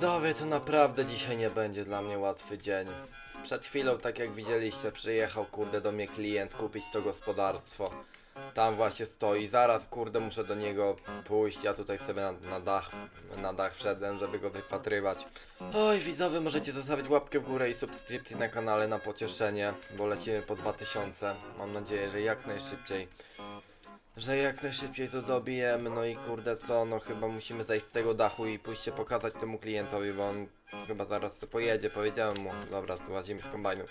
widzowie, to naprawdę dzisiaj nie będzie dla mnie łatwy dzień. Przed chwilą, tak jak widzieliście, przyjechał kurde do mnie klient kupić to gospodarstwo. Tam właśnie stoi, zaraz kurde muszę do niego pójść, ja tutaj sobie na, na dach, na dach wszedłem, żeby go wypatrywać. Oj widzowie, możecie zostawić łapkę w górę i subskrypcję na kanale na pocieszenie, bo lecimy po 2000. Mam nadzieję, że jak najszybciej że jak najszybciej to dobijemy, no i kurde co, no chyba musimy zejść z tego dachu i pójść się pokazać temu klientowi, bo on chyba zaraz to pojedzie, powiedziałem mu, dobra, złazimy z kombajnu.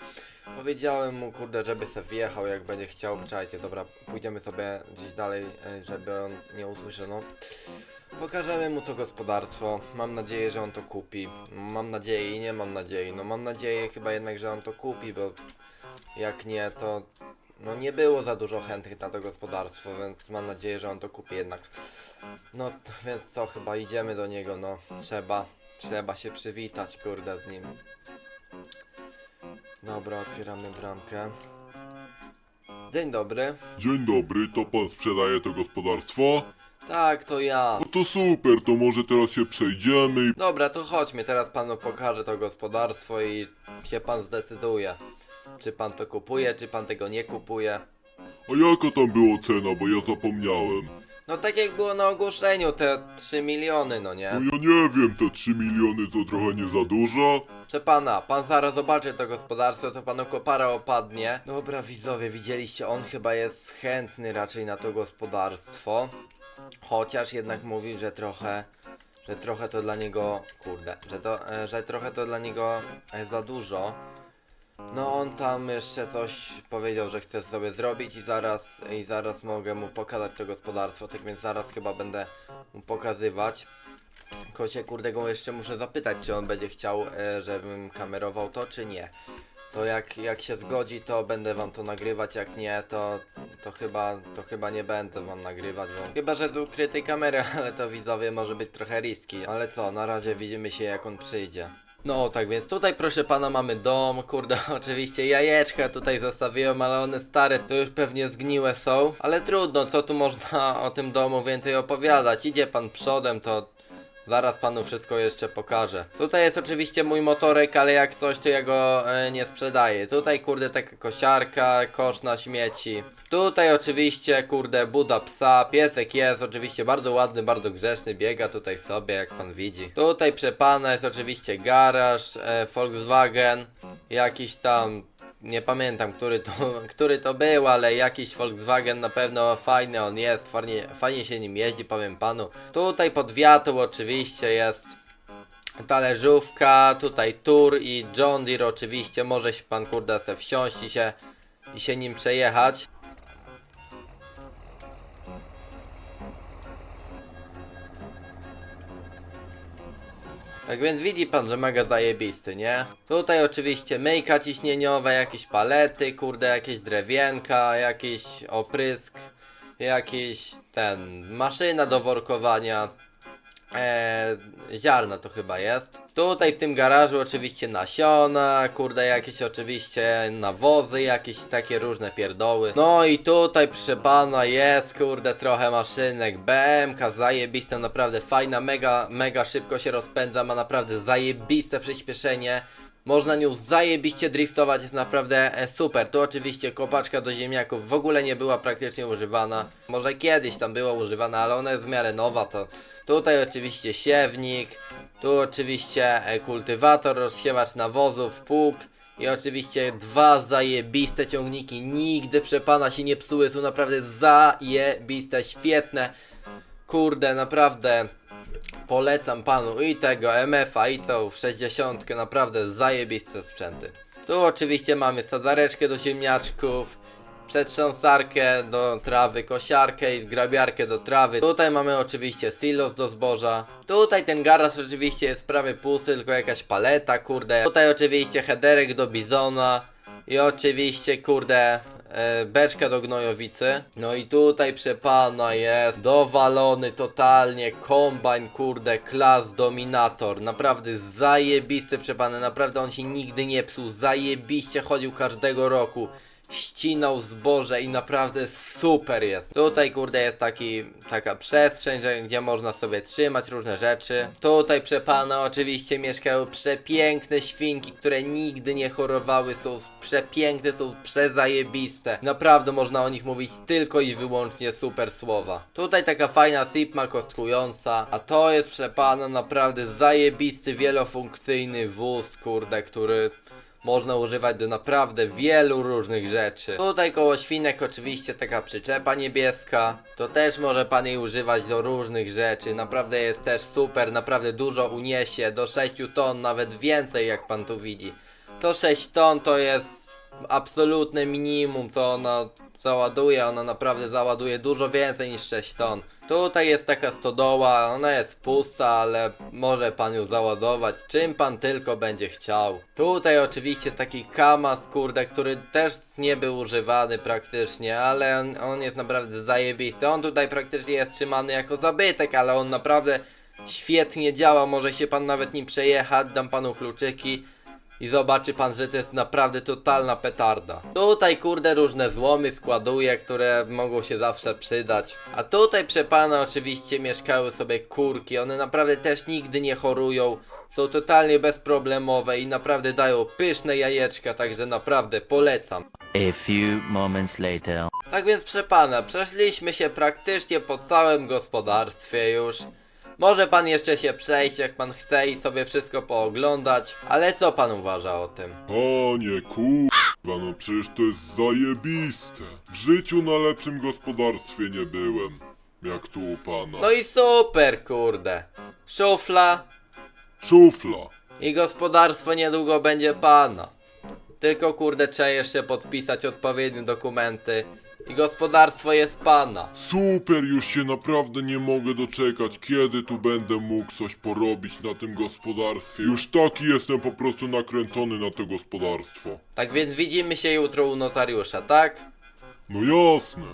Powiedziałem mu, kurde, żeby se wjechał, jak będzie chciał, czekajcie, dobra, pójdziemy sobie gdzieś dalej, e, żeby on nie usłyszał, no. Pokażemy mu to gospodarstwo, mam nadzieję, że on to kupi, mam nadzieję i nie mam nadziei, no mam nadzieję chyba jednak, że on to kupi, bo jak nie, to no nie było za dużo chętnych na to gospodarstwo, więc mam nadzieję, że on to kupi jednak. No więc co, chyba idziemy do niego, no trzeba, trzeba się przywitać, kurde, z nim. Dobra, otwieramy bramkę. Dzień dobry. Dzień dobry, to pan sprzedaje to gospodarstwo? Tak, to ja. No to super, to może teraz się przejdziemy i... Dobra, to chodźmy, teraz panu pokażę to gospodarstwo i się pan zdecyduje. Czy pan to kupuje, czy pan tego nie kupuje. A jaka tam było cena, bo ja zapomniałem. No tak jak było na ogłoszeniu, te 3 miliony, no nie? No ja nie wiem, te 3 miliony to trochę nie za dużo? Proszę pana, pan zaraz zobaczy to gospodarstwo, to panu kopara opadnie. Dobra widzowie, widzieliście, on chyba jest chętny raczej na to gospodarstwo. Chociaż jednak mówił, że trochę, że trochę to dla niego, kurde, że to, e, że trochę to dla niego e, za dużo. No on tam jeszcze coś powiedział, że chce sobie zrobić i zaraz, i zaraz mogę mu pokazać to gospodarstwo, tak więc zaraz chyba będę mu pokazywać. Kocie kurde go jeszcze muszę zapytać, czy on będzie chciał, e, żebym kamerował to, czy nie. To jak, jak się zgodzi, to będę wam to nagrywać, jak nie, to, to chyba to chyba nie będę wam nagrywać, bo chyba, że z ukrytej kamery, ale to widzowie może być trochę riski. Ale co, na razie widzimy się jak on przyjdzie. No tak więc tutaj proszę pana mamy dom, kurde oczywiście jajeczka tutaj zostawiłem, ale one stare to już pewnie zgniłe są. Ale trudno, co tu można o tym domu więcej opowiadać, idzie pan przodem to Zaraz panu wszystko jeszcze pokażę. Tutaj jest oczywiście mój motorek, ale jak coś to ja go e, nie sprzedaję. Tutaj kurde taka kosiarka, kosz na śmieci. Tutaj oczywiście kurde buda psa, piesek jest oczywiście bardzo ładny, bardzo grzeczny, biega tutaj sobie jak pan widzi. Tutaj przepana jest oczywiście garaż, e, Volkswagen, jakiś tam nie pamiętam, który to, który to był, ale jakiś Volkswagen na pewno fajny on jest, fajnie, fajnie się nim jeździ, powiem panu. Tutaj pod wiatą oczywiście jest talerzówka, tutaj Tour i John Deere oczywiście, może się pan kurde se wsiąść i się, i się nim przejechać. Tak więc widzi pan, że mega zajebisty, nie? Tutaj oczywiście myjka ciśnieniowa, jakieś palety, kurde, jakieś drewienka, jakiś oprysk, jakiś ten, maszyna do workowania, Ziarna to chyba jest. Tutaj w tym garażu oczywiście nasiona, kurde jakieś oczywiście nawozy, jakieś takie różne pierdoły. No i tutaj proszę pana jest kurde trochę maszynek, BMK zajebista, naprawdę fajna, mega, mega szybko się rozpędza, ma naprawdę zajebiste przyspieszenie. Można nią zajebiście driftować, jest naprawdę e, super. Tu oczywiście kopaczka do ziemniaków w ogóle nie była praktycznie używana. Może kiedyś tam była używana, ale ona jest w miarę nowa, to tutaj oczywiście siewnik, tu oczywiście e, kultywator, rozsiewacz nawozów, pług i oczywiście dwa zajebiste ciągniki. Nigdy przepana się nie psuły, są naprawdę zajebiste, świetne. Kurde, naprawdę Polecam panu i tego MF-a i tą 60, naprawdę zajebiste sprzęty. Tu oczywiście mamy sadzareczkę do ziemniaczków, przetrząsarkę do trawy, kosiarkę i grabiarkę do trawy. Tutaj mamy oczywiście silos do zboża. Tutaj ten garaż oczywiście jest prawie pusty, tylko jakaś paleta, kurde. Tutaj oczywiście headerek do bizona. I oczywiście, kurde, e, beczka do gnojowicy. No i tutaj przepana jest dowalony totalnie kombajn, kurde, klas dominator. Naprawdę zajebisty przepany, naprawdę on się nigdy nie psuł, zajebiście chodził każdego roku. Ścinał zboże i naprawdę super jest. Tutaj kurde jest taki, taka przestrzeń, że, gdzie można sobie trzymać różne rzeczy. Tutaj przy pana oczywiście mieszkają przepiękne świnki, które nigdy nie chorowały, są przepiękne, są przezajebiste. Naprawdę można o nich mówić tylko i wyłącznie super słowa. Tutaj taka fajna sipma kostkująca, a to jest przepana naprawdę zajebisty, wielofunkcyjny wóz, kurde, który można używać do naprawdę wielu różnych rzeczy. Tutaj koło świnek oczywiście taka przyczepa niebieska. To też może pan jej używać do różnych rzeczy. Naprawdę jest też super, naprawdę dużo uniesie. Do 6 ton, nawet więcej jak pan tu widzi. To 6 ton to jest absolutne minimum, co ona załaduje. Ona naprawdę załaduje dużo więcej niż 6 ton. Tutaj jest taka stodoła, ona jest pusta, ale może pan ją załadować czym pan tylko będzie chciał. Tutaj oczywiście taki kamas, kurde, który też nie był używany praktycznie, ale on, on jest naprawdę zajebisty. On tutaj praktycznie jest trzymany jako zabytek, ale on naprawdę świetnie działa. Może się pan nawet nim przejechać, dam panu kluczyki. I zobaczy pan, że to jest naprawdę totalna petarda. Tutaj kurde różne złomy składuję, które mogą się zawsze przydać. A tutaj przy pana oczywiście mieszkały sobie kurki. One naprawdę też nigdy nie chorują. Są totalnie bezproblemowe i naprawdę dają pyszne jajeczka, także naprawdę polecam. A few moments later. Tak więc proszę pana, przeszliśmy się praktycznie po całym gospodarstwie już. Może pan jeszcze się przejść jak pan chce i sobie wszystko pooglądać, ale co pan uważa o tym? Panie kurwa, no przecież to jest zajebiste. W życiu na lepszym gospodarstwie nie byłem. Jak tu u pana. No i super kurde. Szufla Szufla. i gospodarstwo niedługo będzie pana. Tylko kurde trzeba jeszcze podpisać odpowiednie dokumenty i gospodarstwo jest pana. Super, już się naprawdę nie mogę doczekać, kiedy tu będę mógł coś porobić na tym gospodarstwie. Już taki jestem po prostu nakręcony na to gospodarstwo. Tak więc widzimy się jutro u notariusza, tak? No jasne.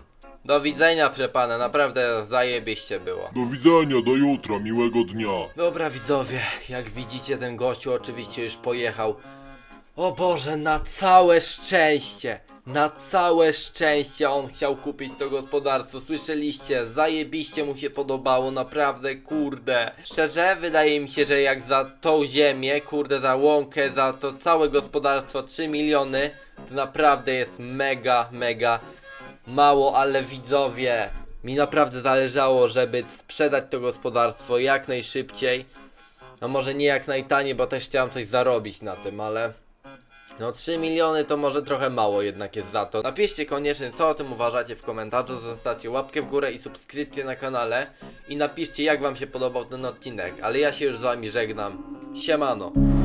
Do widzenia proszę pana, naprawdę zajebiście było. Do widzenia, do jutra, miłego dnia. Dobra widzowie, jak widzicie ten gościu oczywiście już pojechał. O Boże, na całe szczęście, na całe szczęście on chciał kupić to gospodarstwo, słyszeliście, zajebiście mu się podobało, naprawdę, kurde. Szczerze, wydaje mi się, że jak za tą ziemię, kurde, za łąkę, za to całe gospodarstwo 3 miliony, to naprawdę jest mega, mega mało, ale widzowie, mi naprawdę zależało, żeby sprzedać to gospodarstwo jak najszybciej. No może nie jak najtaniej, bo też chciałem coś zarobić na tym, ale... No 3 miliony to może trochę mało jednak jest za to. Napiszcie koniecznie co o tym uważacie w komentarzu, zostawcie łapkę w górę i subskrypcję na kanale i napiszcie jak wam się podobał ten odcinek, ale ja się już z wami żegnam. Siemano.